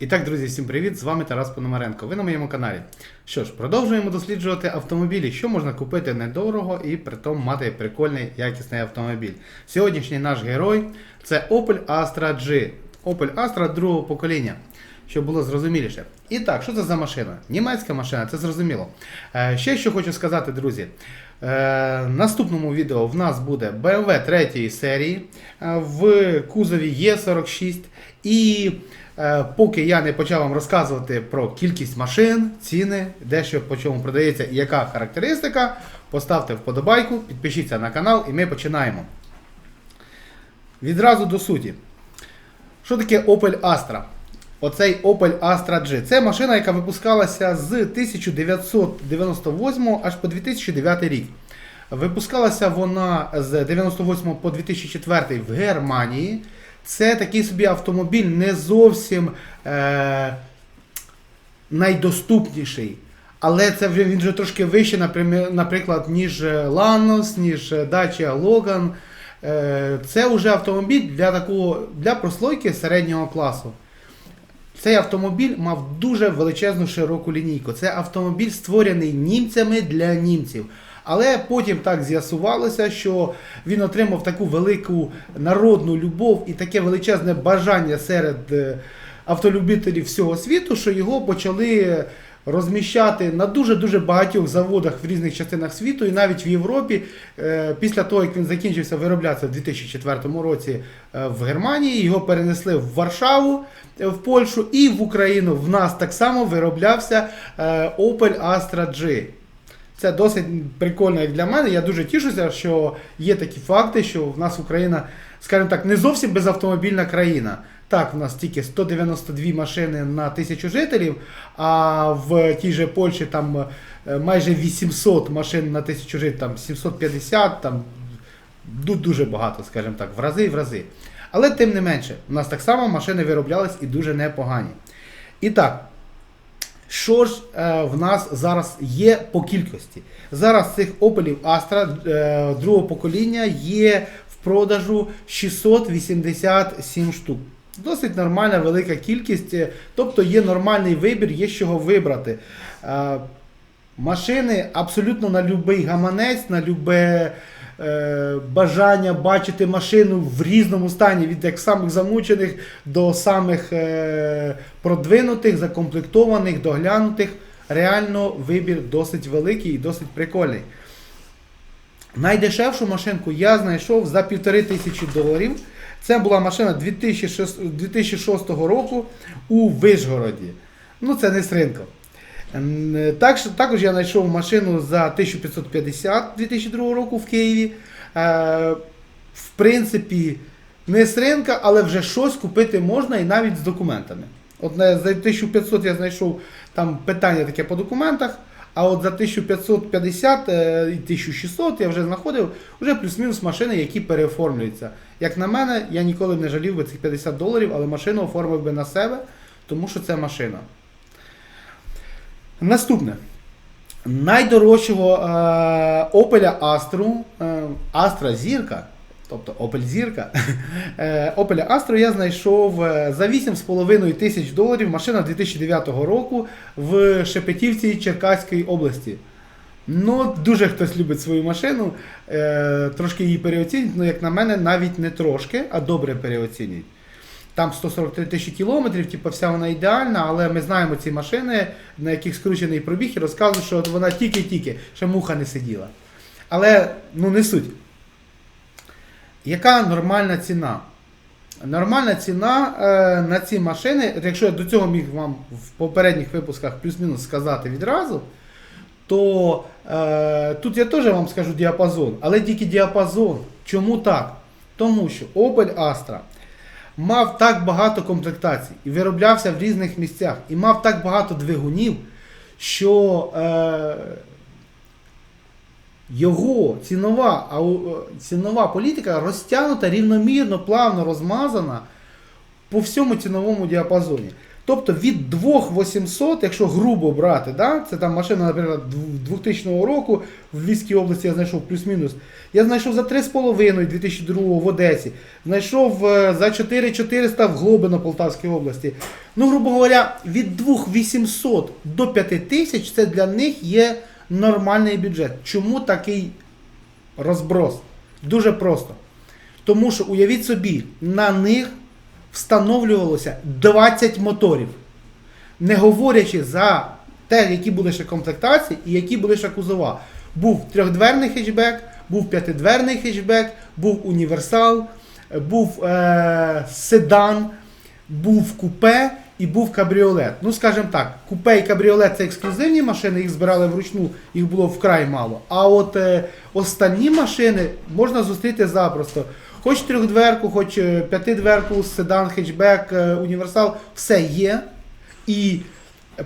І так, друзі, всім привіт! З вами Тарас Пономаренко. Ви на моєму каналі. Що ж, продовжуємо досліджувати автомобілі, що можна купити недорого і при тому мати прикольний якісний автомобіль. Сьогоднішній наш герой це Opel Astra G. Opel Astra другого покоління. Щоб було зрозуміліше. І так, що це за машина? Німецька машина, це зрозуміло. Е, ще що хочу сказати, друзі. Е, наступному відео в нас буде BMW 3 серії е, в кузові Е46. І поки я не почав вам розказувати про кількість машин, ціни, де що по чому продається і яка характеристика, поставте вподобайку, підпишіться на канал і ми починаємо. Відразу до суті. Що таке Opel Astra? Оцей Opel Astra G. Це машина, яка випускалася з 1998 аж по 2009 рік. Випускалася вона з 98 по 2004 в Германії. Це такий собі автомобіль не зовсім е, найдоступніший. Але це він вже трошки вище, наприклад, ніж Lanos, ніж Dacia Logan. Е, Це вже автомобіль для такого для прослойки середнього класу. Цей автомобіль мав дуже величезну широку лінійку. Це автомобіль створений німцями для німців. Але потім так з'ясувалося, що він отримав таку велику народну любов і таке величезне бажання серед е, автолюбителів всього світу, що його почали розміщати на дуже-дуже багатьох заводах в різних частинах світу, і навіть в Європі, е, після того, як він закінчився вироблятися в 2004 році е, в Германії, його перенесли в Варшаву, е, в Польщу і в Україну. В нас так само вироблявся Opel Astra G. Це досить прикольно для мене. Я дуже тішуся, що є такі факти, що в нас Україна, скажімо так, не зовсім безавтомобільна країна. Так, в нас тільки 192 машини на тисячу жителів, а в тій же Польщі там е, майже 800 машин на тисячу жителів, там 750, там дуже багато, скажімо так, в рази і в рази. Але тим не менше, у нас так само машини вироблялись і дуже непогані. І так, що ж е, в нас зараз є по кількості? Зараз цих Opel Astra е, другого покоління є в продажу 687 штук. Досить нормальна велика кількість, е, тобто є нормальний вибір, є з чого вибрати. Е, машини абсолютно на будь-який гаманець, на любе е, бажання бачити машину в різному стані, від як самих замучених до самих е, продвинутих, закомплектованих, доглянутих. Реально вибір досить великий і досить прикольний. Найдешевшу машинку я знайшов за півтори тисячі доларів. Це була машина 2006, 2006 року у Вишгороді. Ну, це не з ринку. Так, також я знайшов машину за 1550 2002 року в Києві. Е, в принципі, не з ринка, але вже щось купити можна і навіть з документами. От за 1500 я знайшов там питання таке по документах, а от за 1550 е, і 1600 я вже знаходив вже плюс-мінус машини, які переоформлюються. Як на мене, я ніколи не жалів би цих 50 доларів, але машину оформив би на себе, тому що це машина. Наступне. Найдорожчого е, Opel Astra, е, Astra Зірка, тобто Opel Зірка, е, Opel Astra я знайшов е, за 8,5 тисяч доларів машина 2009 року в Шепетівці Черкаської області. Ну, дуже хтось любить свою машину, е, трошки її переоцінюють, ну, як на мене, навіть не трошки, а добре переоцінюють. Там 143 тисячі кілометрів, типу, вся вона ідеальна, але ми знаємо ці машини, на яких скручений пробіг, і розказують, що вона тільки-тільки, ще муха не сиділа. Але ну не суть. Яка нормальна ціна? Нормальна ціна е, на ці машини, якщо я до цього міг вам в попередніх випусках плюс-мінус сказати відразу, то е, тут я теж вам скажу діапазон, але тільки діапазон. Чому так? Тому що Opel Astra мав так багато комплектацій і вироблявся в різних місцях, і мав так багато двигунів, що е, його цінова, е, цінова політика розтягнута рівномірно, плавно розмазана по всьому ціновому діапазоні. Тобто від 2800, якщо грубо брати, да, це там машина, наприклад, 2000 року в Львівській області я знайшов плюс-мінус. Я знайшов за 3,5 2002 в Одесі, знайшов е, за 4400 в Глобино Полтавській області. Ну, грубо говоря, від 2800 до 5000 це для них є нормальний бюджет. Чому такий розброс? Дуже просто. Тому що уявіть собі, на них встановлювалося 20 моторів. Не говорячи за те, які були ще комплектації і які були ще кузова. Був трьохдверний хетчбек, був п'ятидверний хетчбек, був універсал, був е- седан, був купе і був кабріолет. Ну, скажімо так, купе і кабріолет це ексклюзивні машини, їх збирали вручну, їх було вкрай мало. А от е, останні машини можна зустріти запросто. Хоч трьохдверку, хоч е, п'ятидверку, седан, хетчбек, е, універсал, все є. І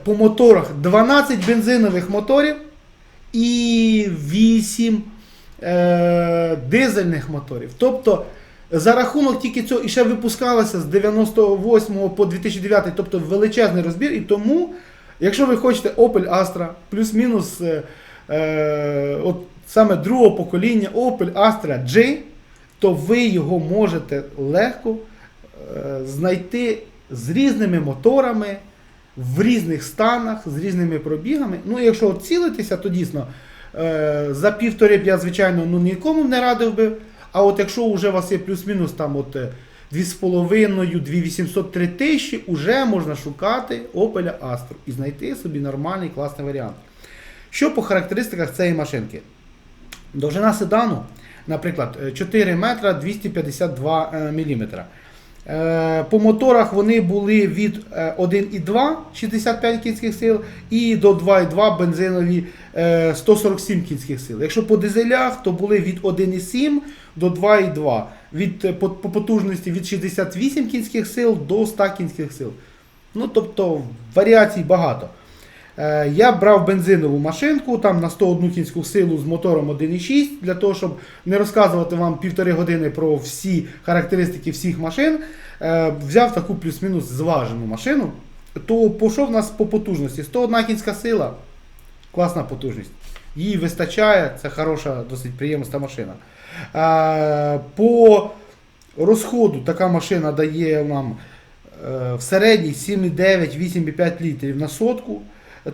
по моторах 12 бензинових моторів і 8 е, дизельних моторів. Тобто за рахунок тільки цього і ще випускалося з 98 по 2009, тобто величезний розбір. І тому, якщо ви хочете Opel Astra, плюс-мінус е, е, от саме другого покоління Opel Astra J, то ви його можете легко е, знайти з різними моторами, в різних станах, з різними пробігами. Ну, якщо цілитися, то дійсно е, за півтори б я, звичайно, ну, нікому не радив би. А от якщо вже у вас є плюс-мінус там от е, 2,5, 2800, 3000, вже можна шукати Opel Astra і знайти собі нормальний класний варіант. Що по характеристиках цієї машинки? Довжина седану, наприклад, е, 4 метра 252 мм. По моторах вони були від е, 1,2 65 кінських сил і до 2,2 бензинові е, 147 кінських сил. Якщо по дизелях, то були від 1,7 до 2,2. Від, е, по потужності від 68 кінських сил до 100 кінських сил. Ну, тобто варіацій багато. Е, Я брав бензинову машинку там на 101 кінську силу з мотором 1.6 для того, щоб не розказувати вам півтори години про всі характеристики всіх машин. Е, Взяв таку плюс-мінус зважену машину, то пішов нас по потужності. 101 кінська сила, класна потужність. Їй вистачає, це хороша, досить приємна машина. Е, По розходу така машина дає нам в середній 7,9-8,5 літрів на сотку.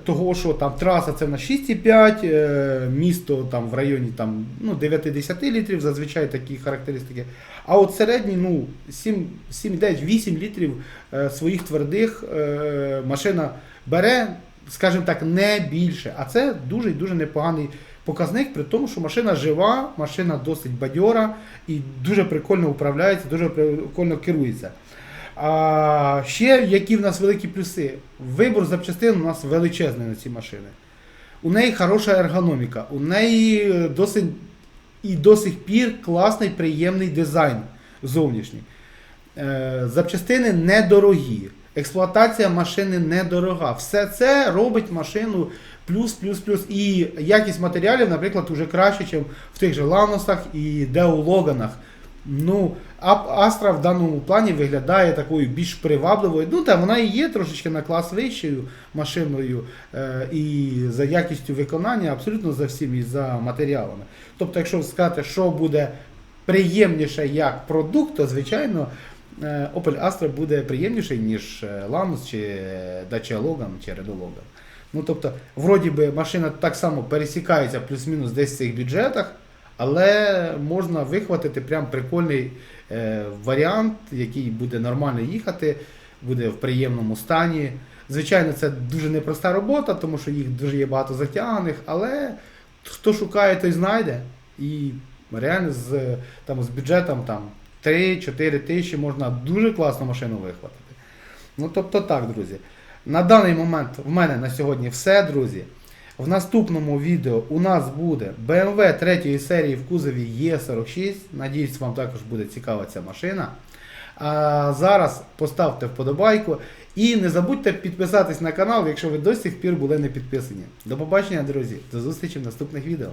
Того, що там траса це на 6,5, е, місто там в районі там, ну, 9-10 літрів, зазвичай такі характеристики. А от середній ну, 7, 7,9-8 літрів е, своїх твердих е, машина бере, скажімо так, не більше. А це дуже дуже непоганий показник, при тому, що машина жива, машина досить бадьора і дуже прикольно управляється, дуже прикольно керується. А ще які в нас великі плюси? Вибор запчастин у нас величезний на ці машини. У неї хороша ергономіка, у неї досить і до сих пір класний, приємний дизайн зовнішній. Е, Запчастини недорогі. Експлуатація машини недорога. Все це робить машину плюс, плюс, плюс. І якість матеріалів, наприклад, вже краще, ніж в тих же Ланосах і Део Логанах. Ну, Астра в даному плані виглядає такою більш привабливою. Ну, та вона і є трошечки на клас вищою машиною е, і за якістю виконання, абсолютно за всім і за матеріалами. Тобто, якщо сказати, що буде приємніше як продукт, то звичайно е, Opel Astra буде приємніший, ніж е, Lanos чи е, Dacia Logan чи Renault Logan. Ну, тобто, вроді би, машина так само пересікається плюс-мінус десь в цих бюджетах, але можна вихватити прям прикольний е, варіант, який буде нормально їхати, буде в приємному стані. Звичайно, це дуже непроста робота, тому що їх дуже є багато затяганих, але хто шукає, той знайде. І реально з, там, з бюджетом там, 3-4 тисячі можна дуже класну машину вихватити. Ну, тобто так, друзі. На даний момент в мене на сьогодні все, друзі. В наступному відео у нас буде BMW 3 серії в кузові E46. Надіюсь, вам також буде цікава ця машина. А зараз поставте вподобайку і не забудьте підписатись на канал, якщо ви до сих пір були не підписані. До побачення, друзі. До зустрічі в наступних відео.